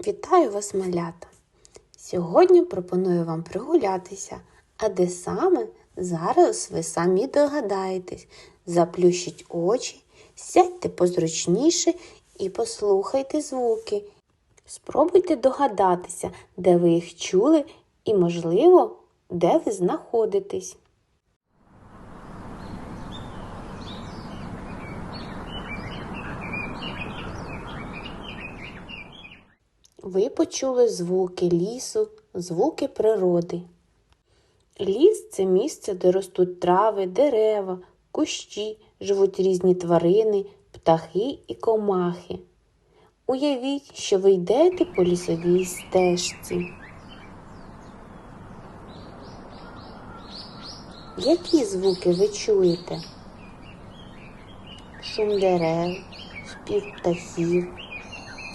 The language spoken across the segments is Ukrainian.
Вітаю вас, малята! Сьогодні пропоную вам прогулятися, а де саме зараз ви самі догадаєтесь. Заплющіть очі, сядьте позручніше і послухайте звуки. Спробуйте догадатися, де ви їх чули і, можливо, де ви знаходитесь. Ви почули звуки лісу, звуки природи. Ліс це місце, де ростуть трави, дерева, кущі, живуть різні тварини, птахи і комахи. Уявіть, що ви йдете по лісовій стежці. Які звуки ви чуєте? Шум дерев, спів птахів,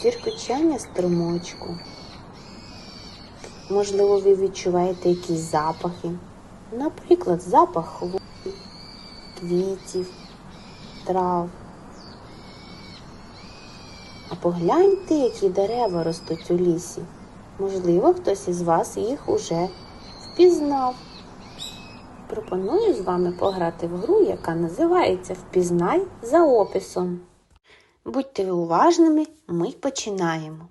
дзюркотіння струмочку. Можливо, ви відчуваєте якісь запахи, наприклад, запах хвої, квітів, трав. А погляньте, які дерева ростуть у лісі. Можливо, хтось із вас їх уже впізнав. Пропоную з вами пограти в гру, яка називається Впізнай за описом. Будьте уважними, ми починаємо.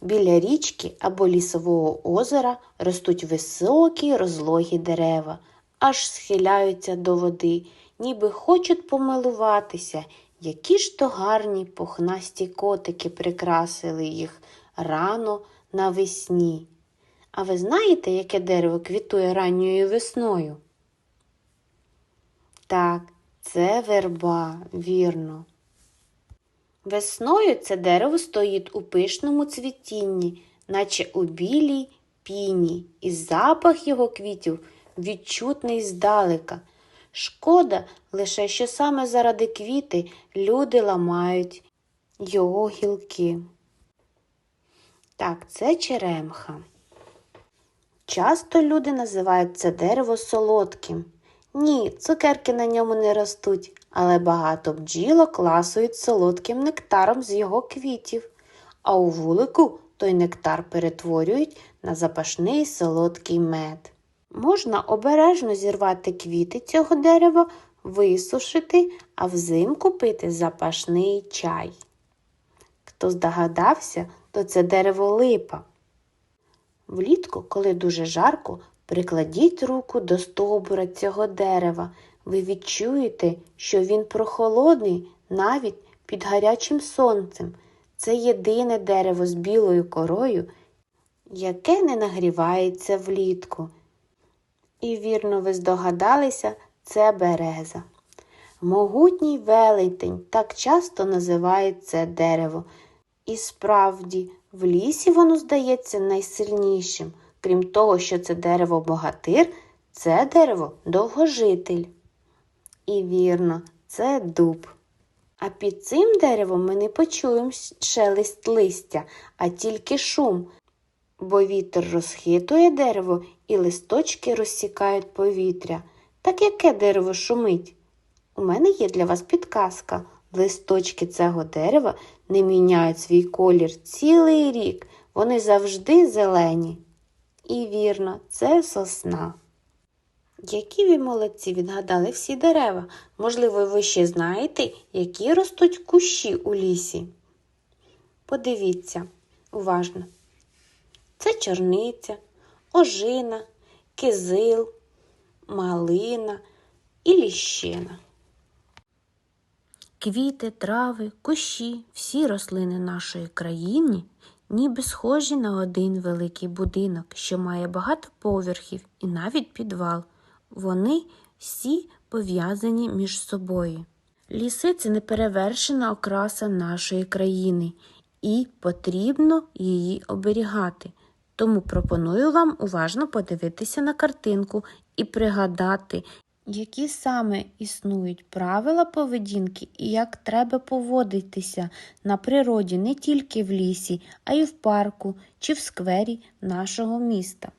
Біля річки або лісового озера ростуть високі розлогі дерева, аж схиляються до води, ніби хочуть помилуватися, які ж то гарні пухнасті котики прикрасили їх рано навесні. А ви знаєте, яке дерево квітує ранньою весною? Так, це верба, вірно. Весною це дерево стоїть у пишному цвітінні, наче у білій піні, і запах його квітів відчутний здалека. Шкода лише, що саме заради квіти люди ламають його гілки. Так, це черемха. Часто люди називають це дерево солодким. Ні, цукерки на ньому не ростуть, але багато бджілок ласують солодким нектаром з його квітів, а у вулику той нектар перетворюють на запашний солодкий мед. Можна обережно зірвати квіти цього дерева, висушити, а взимку пити запашний чай. Хто здогадався, то це дерево липа. Влітку, коли дуже жарко, прикладіть руку до стовбура цього дерева. Ви відчуєте, що він прохолодний навіть під гарячим сонцем. Це єдине дерево з білою корою, яке не нагрівається влітку. І вірно ви здогадалися, це береза. Могутній велетень так часто називають це дерево. І справді, в лісі воно здається найсильнішим. Крім того, що це дерево богатир, це дерево довгожитель. І вірно, це дуб. А під цим деревом ми не почуємо шелест листя, а тільки шум, бо вітер розхитує дерево і листочки розсікають повітря. Так яке дерево шумить? У мене є для вас підказка. Листочки цього дерева не міняють свій колір цілий рік, вони завжди зелені. І вірно, це сосна. Які ви молодці відгадали всі дерева? Можливо, ви ще знаєте, які ростуть кущі у лісі? Подивіться уважно. Це чорниця, ожина, кизил, малина і ліщина. Квіти, трави, кущі, всі рослини нашої країни ніби схожі на один великий будинок, що має багато поверхів і навіть підвал. Вони всі пов'язані між собою. Ліси це неперевершена окраса нашої країни, і потрібно її оберігати. Тому пропоную вам уважно подивитися на картинку і пригадати, які саме існують правила поведінки і як треба поводитися на природі не тільки в лісі, а й в парку чи в сквері нашого міста.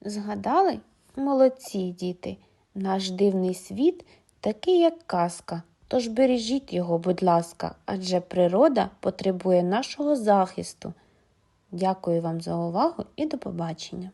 Згадали? Молодці діти, наш дивний світ такий, як казка, тож бережіть його, будь ласка, адже природа потребує нашого захисту. Дякую вам за увагу і до побачення!